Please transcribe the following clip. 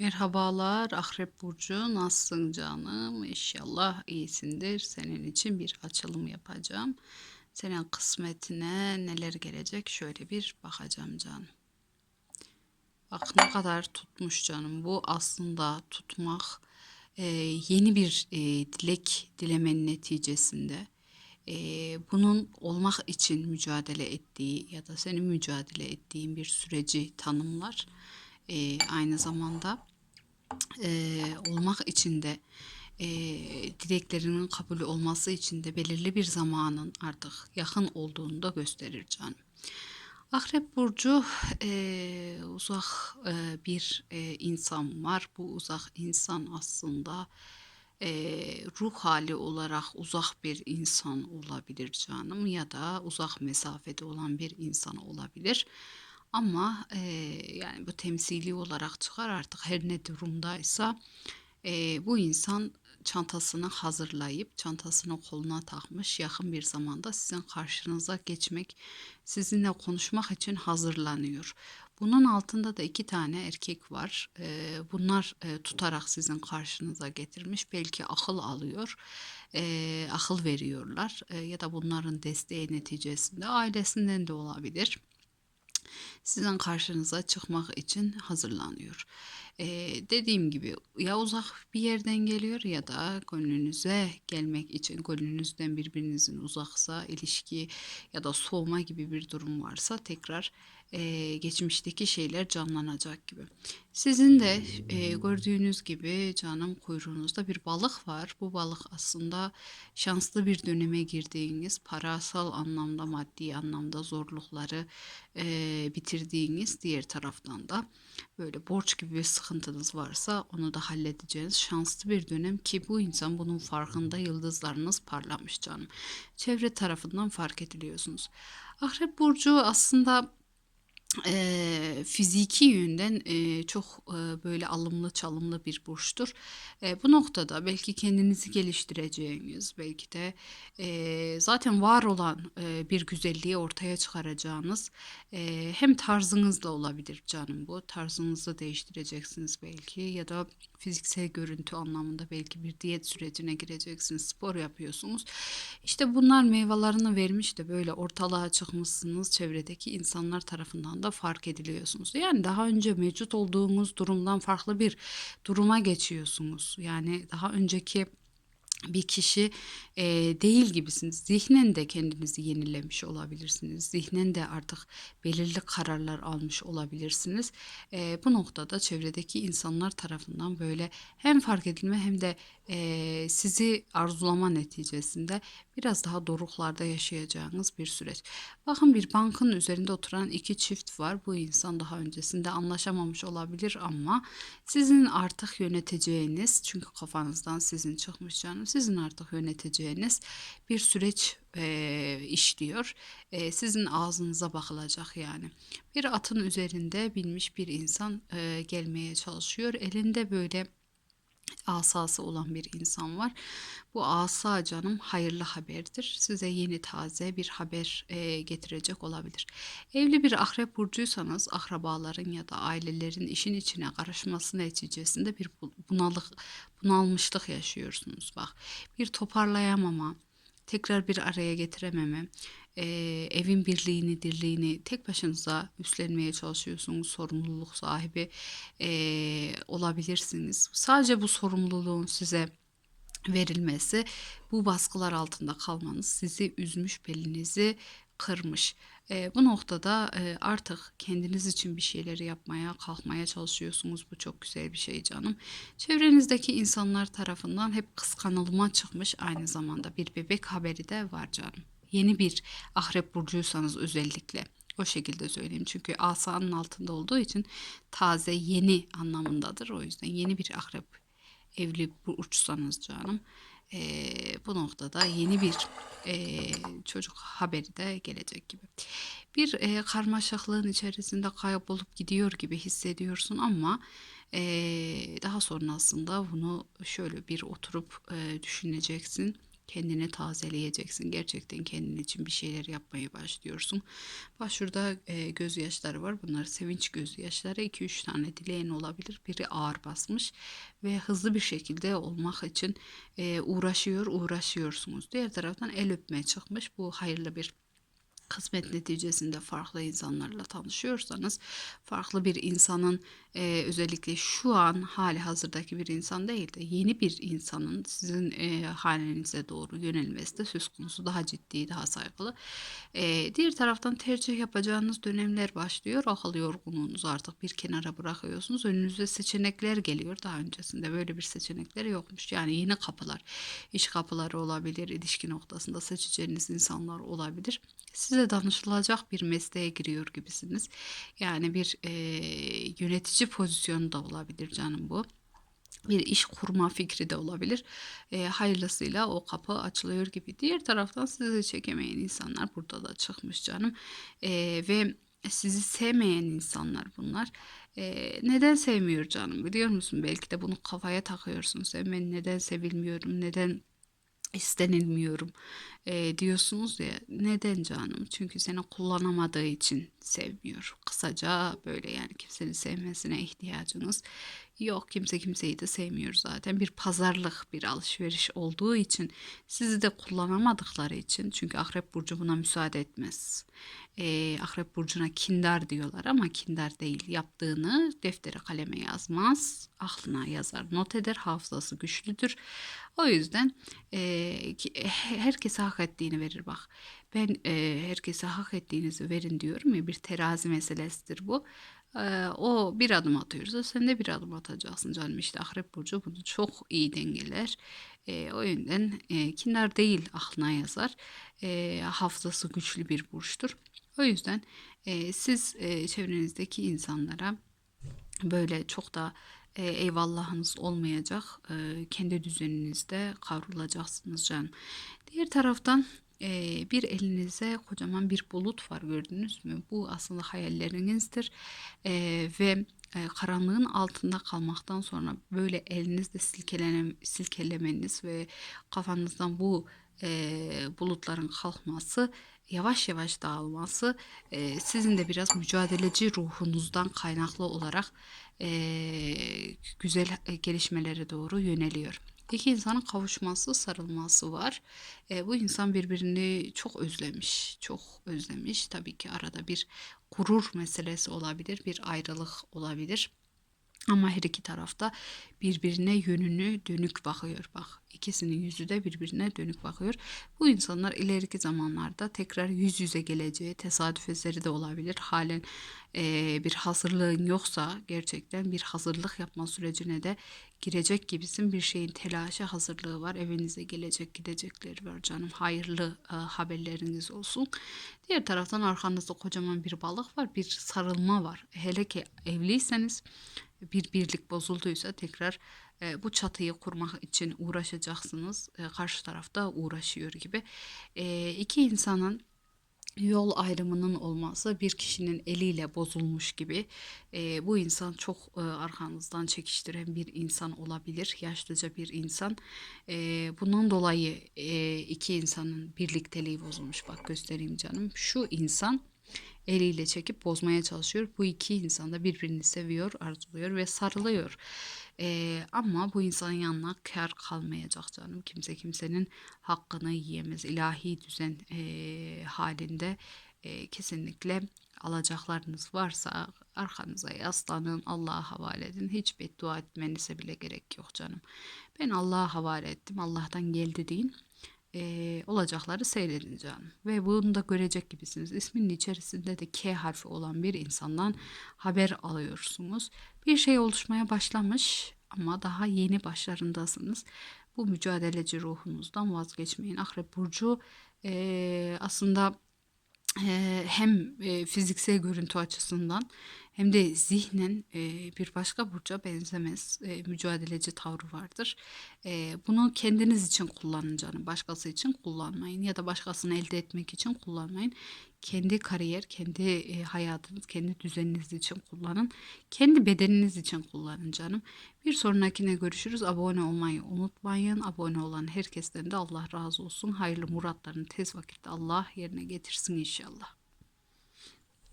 Merhabalar Akrep Burcu nasılsın canım? İnşallah iyisindir. Senin için bir açılım yapacağım. Senin kısmetine neler gelecek şöyle bir bakacağım canım. Bak ne kadar tutmuş canım. Bu aslında tutmak e, yeni bir e, dilek dilemenin neticesinde e, bunun olmak için mücadele ettiği ya da senin mücadele ettiğin bir süreci tanımlar. E, aynı zamanda e, olmak için de e, dileklerinin kabul olması için de belirli bir zamanın artık yakın olduğunu da gösterir canım. Akrep Burcu e, uzak e, bir e, insan var. Bu uzak insan aslında e, ruh hali olarak uzak bir insan olabilir canım ya da uzak mesafede olan bir insan olabilir. Ama e, yani bu temsili olarak çıkar artık her ne durumdaysa e, bu insan çantasını hazırlayıp çantasını koluna takmış yakın bir zamanda sizin karşınıza geçmek, sizinle konuşmak için hazırlanıyor. Bunun altında da iki tane erkek var. Bunlar tutarak sizin karşınıza getirmiş. Belki akıl alıyor, akıl veriyorlar ya da bunların desteği neticesinde ailesinden de olabilir sizin karşınıza çıkmak için hazırlanıyor. Ee, dediğim gibi ya uzak bir yerden geliyor ya da gönlünüze gelmek için gönlünüzden birbirinizin uzaksa ilişki ya da soğuma gibi bir durum varsa tekrar e, geçmişteki şeyler canlanacak gibi. Sizin de e, gördüğünüz gibi canım kuyruğunuzda bir balık var. Bu balık aslında şanslı bir döneme girdiğiniz, parasal anlamda, maddi anlamda zorlukları e, bitirdiğiniz, diğer taraftan da böyle borç gibi bir sıkıntınız varsa onu da halledeceğiniz şanslı bir dönem ki bu insan bunun farkında yıldızlarınız parlamış canım. Çevre tarafından fark ediliyorsunuz. Akrep Burcu aslında Eee, fiziki yönden eee, çok eee, böyle alımlı çalımlı bir burçtur. Eee, bu noktada belki kendinizi geliştireceğiniz, belki de eee, zaten var olan eee, bir güzelliği ortaya çıkaracağınız eee, hem tarzınızla olabilir canım bu. Tarzınızı değiştireceksiniz belki ya da fiziksel görüntü anlamında belki bir diyet sürecine gireceksiniz, spor yapıyorsunuz. İşte bunlar meyvelerini vermiş de böyle ortalığa çıkmışsınız çevredeki insanlar tarafından da fark ediliyorsunuz. Yani daha önce mevcut olduğunuz durumdan farklı bir duruma geçiyorsunuz. Yani daha önceki bir kişi e, değil gibisiniz. Zihnen de kendinizi yenilemiş olabilirsiniz. Zihnen de artık belirli kararlar almış olabilirsiniz. E, bu noktada çevredeki insanlar tarafından böyle hem fark edilme hem de e, sizi arzulama neticesinde biraz daha doruklarda yaşayacağınız bir süreç. Bakın bir bankın üzerinde oturan iki çift var. Bu insan daha öncesinde anlaşamamış olabilir ama sizin artık yöneteceğiniz çünkü kafanızdan sizin çıkmış canım sizin artık yöneteceğiniz bir süreç e, işliyor. E, sizin ağzınıza bakılacak yani. Bir atın üzerinde binmiş bir insan e, gelmeye çalışıyor. Elinde böyle asası olan bir insan var. Bu asa canım hayırlı haberdir. Size yeni taze bir haber e, getirecek olabilir. Evli bir akrep burcuysanız akrabaların ya da ailelerin işin içine karışması neticesinde bir bunalık, bunalmışlık yaşıyorsunuz. Bak bir toparlayamama, tekrar bir araya getirememe, e, evin birliğini, dirliğini tek başınıza üstlenmeye çalışıyorsunuz. Sorumluluk sahibi e, olabilirsiniz. Sadece bu sorumluluğun size verilmesi, bu baskılar altında kalmanız sizi üzmüş, belinizi kırmış. E, bu noktada e, artık kendiniz için bir şeyleri yapmaya, kalkmaya çalışıyorsunuz. Bu çok güzel bir şey canım. Çevrenizdeki insanlar tarafından hep kıskanılma çıkmış. Aynı zamanda bir bebek haberi de var canım. Yeni bir akrep burcuysanız özellikle. O şekilde söyleyeyim. Çünkü asanın altında olduğu için taze, yeni anlamındadır. O yüzden yeni bir akrep evli burçsanız canım e, bu noktada yeni bir e, çocuk haberi de gelecek gibi. Bir e, karmaşıklığın içerisinde kaybolup gidiyor gibi hissediyorsun ama e, daha sonrasında bunu şöyle bir oturup e, düşüneceksin. Kendini tazeleyeceksin. Gerçekten kendin için bir şeyler yapmaya başlıyorsun. Bak şurada e, gözyaşları var. Bunlar sevinç gözyaşları. 2-3 tane dileğin olabilir. Biri ağır basmış ve hızlı bir şekilde olmak için e, uğraşıyor, uğraşıyorsunuz. Diğer taraftan el öpmeye çıkmış. Bu hayırlı bir kısmet neticesinde farklı insanlarla tanışıyorsanız farklı bir insanın e, özellikle şu an hali hazırdaki bir insan değil de yeni bir insanın sizin e, halinize doğru yönelmesi de söz konusu daha ciddi daha saygılı. E, diğer taraftan tercih yapacağınız dönemler başlıyor. Akıl yorgunluğunuzu artık bir kenara bırakıyorsunuz. Önünüze seçenekler geliyor. Daha öncesinde böyle bir seçenekler yokmuş. Yani yeni kapılar, iş kapıları olabilir, ilişki noktasında seçeceğiniz insanlar olabilir. Size danışılacak bir mesleğe giriyor gibisiniz. Yani bir e, yönetici pozisyonu da olabilir canım bu bir iş kurma fikri de olabilir. E, hayırlısıyla o kapı açılıyor gibi. Diğer taraftan sizi çekemeyen insanlar burada da çıkmış canım. E, ve sizi sevmeyen insanlar bunlar. E, neden sevmiyor canım biliyor musun? Belki de bunu kafaya takıyorsun. Sen beni neden sevilmiyorum, neden istenilmiyorum. E, diyorsunuz ya neden canım? Çünkü seni kullanamadığı için sevmiyor. Kısaca böyle yani kimsenin sevmesine ihtiyacınız yok kimse kimseyi de sevmiyor zaten bir pazarlık bir alışveriş olduğu için sizi de kullanamadıkları için çünkü akrep burcu buna müsaade etmez e, akrep burcuna kindar diyorlar ama kindar değil yaptığını deftere kaleme yazmaz aklına yazar not eder hafızası güçlüdür o yüzden e, herkese hak ettiğini verir bak. Ben e, herkese hak ettiğinizi verin diyorum ya bir terazi meselesidir bu. E, o bir adım atıyorsa sen de bir adım atacaksın canım işte Akrep Burcu bunu çok iyi dengeler. E, o yüzden e, kindar değil aklına yazar. E, hafızası güçlü bir burçtur. O yüzden e, siz e, çevrenizdeki insanlara böyle çok da e, eyvallahınız olmayacak. E, kendi düzeninizde kavrulacaksınız canım. Diğer taraftan bir elinize kocaman bir bulut var gördünüz mü? Bu aslında hayallerinizdir e, ve e, karanlığın altında kalmaktan sonra böyle elinizde silkelene, silkelemeniz ve kafanızdan bu e, bulutların kalkması yavaş yavaş dağılması e, sizin de biraz mücadeleci ruhunuzdan kaynaklı olarak e, güzel gelişmelere doğru yöneliyor. İki insanın kavuşması, sarılması var. E, bu insan birbirini çok özlemiş, çok özlemiş. Tabii ki arada bir gurur meselesi olabilir, bir ayrılık olabilir. Ama her iki tarafta birbirine yönünü dönük bakıyor. Bak ikisinin yüzü de birbirine dönük bakıyor. Bu insanlar ileriki zamanlarda tekrar yüz yüze geleceği tesadüf eseri de olabilir. Halen e, bir hazırlığın yoksa gerçekten bir hazırlık yapma sürecine de girecek gibisin. Bir şeyin telaşı hazırlığı var. Evinize gelecek gidecekleri var canım. Hayırlı e, haberleriniz olsun. Diğer taraftan arkanızda kocaman bir balık var. Bir sarılma var. Hele ki evliyseniz bir birlik bozulduysa tekrar e, bu çatıyı kurmak için uğraşacaksınız. E, karşı tarafta uğraşıyor gibi. E, iki insanın yol ayrımının olması bir kişinin eliyle bozulmuş gibi e, bu insan çok e, arkanızdan çekiştiren bir insan olabilir yaşlıca bir insan e, bundan dolayı e, iki insanın birlikteliği bozulmuş bak göstereyim canım şu insan eliyle çekip bozmaya çalışıyor. Bu iki insan da birbirini seviyor, arzuluyor ve sarılıyor. Ee, ama bu insanın yanına kar kalmayacak canım. Kimse kimsenin hakkını yiyemez. İlahi düzen e, halinde e, kesinlikle alacaklarınız varsa arkanıza yaslanın, Allah'a havale edin. Hiç beddua etmenize bile gerek yok canım. Ben Allah'a havale ettim. Allah'tan geldi deyin e, olacakları seyredin canım. Ve bunu da görecek gibisiniz. İsminin içerisinde de K harfi olan bir insandan haber alıyorsunuz. Bir şey oluşmaya başlamış ama daha yeni başlarındasınız. Bu mücadeleci ruhunuzdan vazgeçmeyin. Akrep Burcu e, aslında e, hem e, fiziksel görüntü açısından hem de zihnen e, bir başka burca benzemez. E, mücadeleci tavrı vardır. E, bunu kendiniz için kullanın canım. Başkası için kullanmayın ya da başkasını elde etmek için kullanmayın. Kendi kariyer, kendi e, hayatınız, kendi düzeniniz için kullanın. Kendi bedeniniz için kullanın canım. Bir sonrakine görüşürüz. Abone olmayı unutmayın. Abone olan herkesten de Allah razı olsun. Hayırlı muratlarını tez vakitte Allah yerine getirsin inşallah.